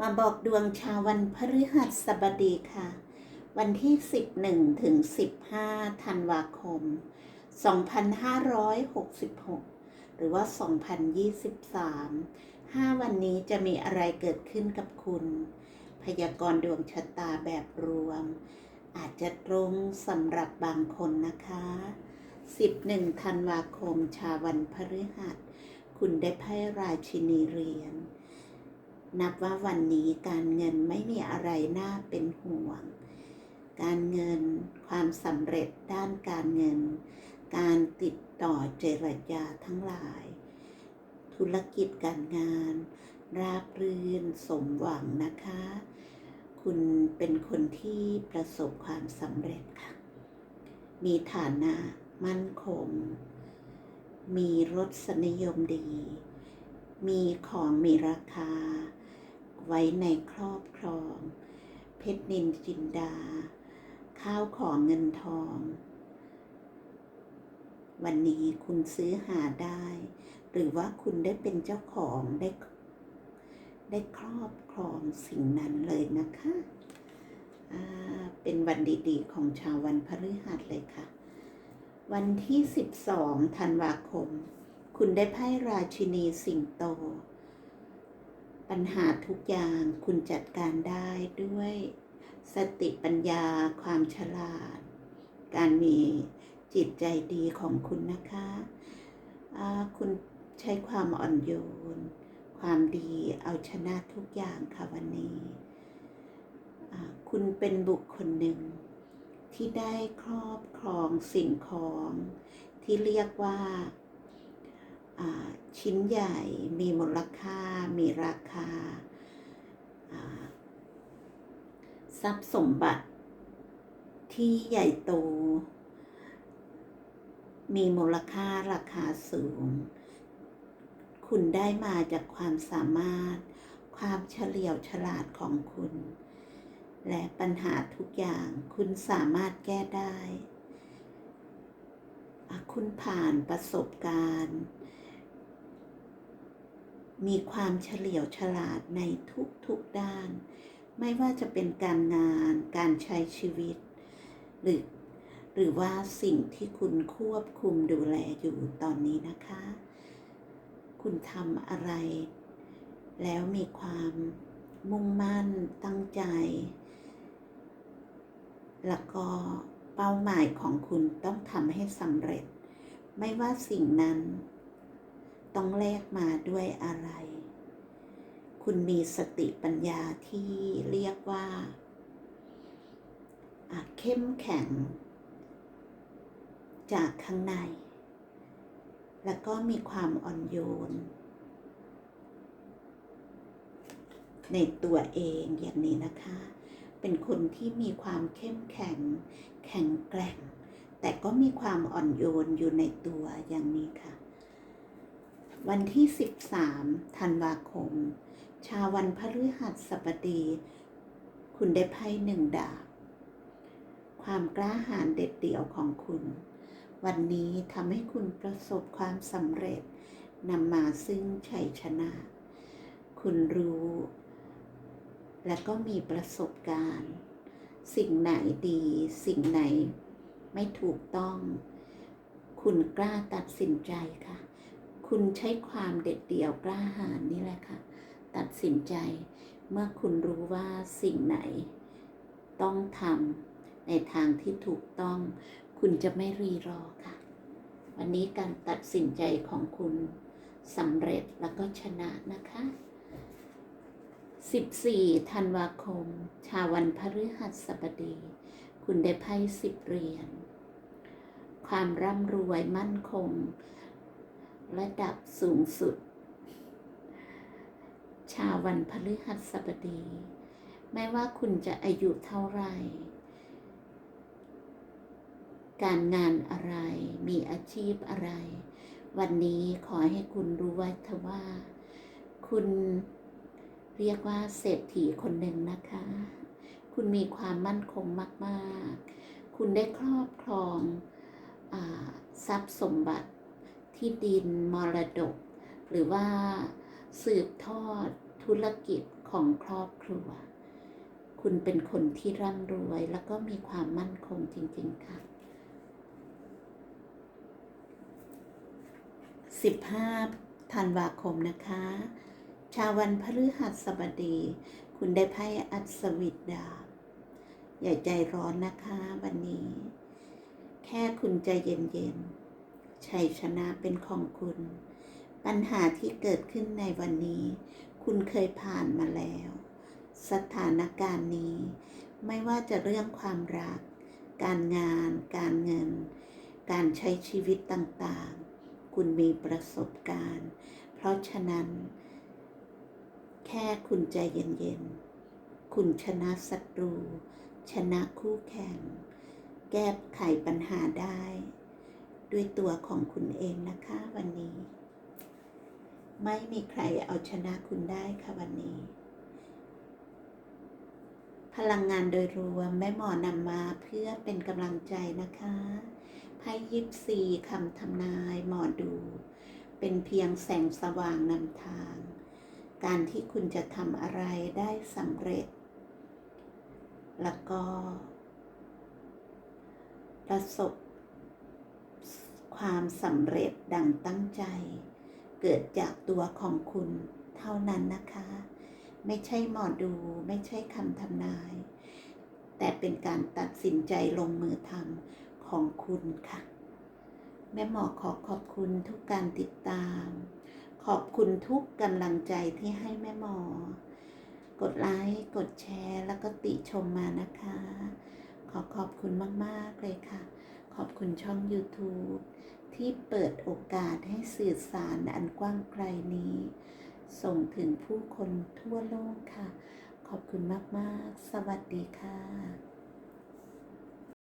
มาบอกดวงชาววันพฤหัสบดีค่ะ วันที่ 11 ถึง 15 ธันวาคม 2566 หรือว่า 2023 5 วันนี้จะมีอะไรเกิดขึ้นกับคุณ พยากรณ์ดวงชะตาแบบรวม อาจจะตรงสำหรับบางคนนะคะ 11 ธันวาคม ชาวันพฤหัส คุณได้ไพ่ราชินีเรียญ นับว่าวันนี้การเงินไม่มีอะไรน่าเป็นห่วง การเงินความสำเร็จด้านการเงิน การติดต่อเจรจาทั้งหลาย ธุรกิจการงาน ราบรื่นสมหวังนะคะ คุณเป็นคนที่ประสบความสำเร็จค่ะ มีฐานะมั่นคง มีรสนิยมดี มีของมีราคา ไว้ในครอบครอง เพชรนินจินดา ข้าวของเงินทอง วันนี้คุณซื้อหาได้ หรือว่าคุณได้เป็นเจ้าของได้ได้ครอบครองสิ่งนั้นเลยนะคะ เป็นวันดีๆ ของชาววันพฤหัสเลยค่ะ วันที่ 12 ธันวาคม คุณได้ไพ่ราชินีสิงโต ปัญหาทุกอย่างคุณจัดการได้ด้วย สติปัญญาความฉลาด การมีจิตใจดีของคุณนะคะคุณใช้ความอ่อนโยน ความดีเอาชนะทุกอย่างค่ะวันนี้ คุณเป็นบุคคลหนึ่ง ที่ได้ครอบครองสิ่งของที่เรียกว่า ชิ้นใหญ่มีมูลค่า มีราคา ทรัพย์สมบัติที่ใหญ่โต มีมูลค่าราคาสูง คุณได้มาจากความสามารถ ความเฉลียวฉลาดของคุณ และปัญหาทุกอย่างคุณสามารถแก้ได้ คุณผ่านประสบการณ์ มีความเฉลียวฉลาดในทุกๆด้าน ไม่ว่าจะเป็นการงาน การใช้ชีวิต หรือหรือว่าสิ่งที่คุณควบคุมดูแลอยู่ตอนนี้นะคะ คุณทำอะไร แล้วมีความมุ่งมั่นตั้งใจ แล้วก็เป้าหมายของคุณต้องทำให้สำเร็จ ไม่ว่าสิ่งนั้น ต้องแลกมาด้วยอะไร คุณมีสติปัญญาที่เรียกว่าเข้มแข็ง จากข้างใน แล้วก็มีความอ่อนโยน ในตัวเองอย่างนี้นะคะ เป็นคนที่มีความเข้มแข็ง แข็งแกร่ง แต่ก็มีความอ่อนโยนอยู่ในตัวอย่างนี้ค่ะ วันที่ 13 ธันวาคม ชาวันพฤหัสบดี คุณได้ไพ่หนึ่งดาบ ความกล้าหาญเด็ดเดี่ยวของคุณ วันนี้ทำให้คุณประสบความสำเร็จนำมาซึ่งชัยชนะ คุณรู้ และก็มีประสบการณ์ สิ่งไหนดี สิ่งไหนไม่ถูกต้อง คุณกล้าตัดสินใจค่ะ คุณใช้ความเด็ดเดี่ยวกล้าหาญนี่แหละค่ะ ตัดสินใจเมื่อคุณรู้ว่าสิ่งไหน ต้องทำในทางที่ถูกต้อง คุณจะไม่รีรอค่ะ วันนี้การตัดสินใจของคุณสำเร็จแล้วก็ชนะนะคะ 14 ธันวาคม ชาวันพฤหัสบดี คุณได้ไพ่สิบเหรียญความร่ำรวยมั่นคง ระดับสูงสุด ชาวันพฤหัสบดี ไม่ว่าคุณจะอายุเท่าไหร่ การงานอะไร มีอาชีพอะไร วันนี้ขอให้คุณรู้ไว้เถอะว่า คุณเรียกว่าเศรษฐีคนหนึ่งนะคะ คุณมีความมั่นคงมาก ๆ คุณได้ครอบครองอทรัพย์สมบัติ ที่ดินมรดก หรือว่าสืบทอดธุรกิจของครอบครัว คุณเป็นคนที่ร่ำรวย แล้วก็มีความมั่นคงจริง ๆ ค่ะ 15ธันวาคมนะคะ ชาววันพฤหัสบดี คุณได้ไพ่อัศวิดดาบอย่าใจร้อนนะคะวันนี้ แค่คุณใจเย็น ๆ ชัยชนะเป็นของคุณ ปัญหาที่เกิดขึ้นในวันนี้ คุณเคยผ่านมาแล้ว สถานการณ์นี้ ไม่ว่าจะเรื่องความรัก การงาน การเงิน การใช้ชีวิตต่างๆ คุณมีประสบการณ์ เพราะฉะนั้น แค่คุณใจเย็นๆ คุณชนะศัตรู ชนะคู่แข่ง แก้ไขปัญหาได้ ด้วยตัวของคุณเองนะคะวันนี้ ไม่มีใครเอาชนะคุณได้ค่ะวันนี้ พลังงานโดยรวมแม่หมอนำมาเพื่อเป็นกำลังใจนะคะไพ่ยิปซีคำทำนายหมอดู เป็นเพียงแสงสว่างนำทาง การที่คุณจะทำอะไรได้สำเร็จ แล้วก็ ประสบ ความสำเร็จดังตั้งใจ เกิดจากตัวของคุณเท่านั้นนะคะ ไม่ใช่หมอดูไม่ใช่คำทำนาย แต่เป็นการตัดสินใจลงมือทำของคุณค่ะ แม่หมอขอขอบคุณทุกการติดตาม ขอบคุณทุกกำลังใจที่ให้แม่หมอ กดไลค์กดแชร์แล้วก็ติชมมานะคะ ขอขอบคุณมาก ๆ เลยค่ะ ขอบคุณช่อง YouTube ที่เปิดโอกาสให้สื่อสารอันกว้างไกลนี้ ส่งถึงผู้คนทั่วโลกค่ะ ขอบคุณมาก ๆ สวัสดีค่ะ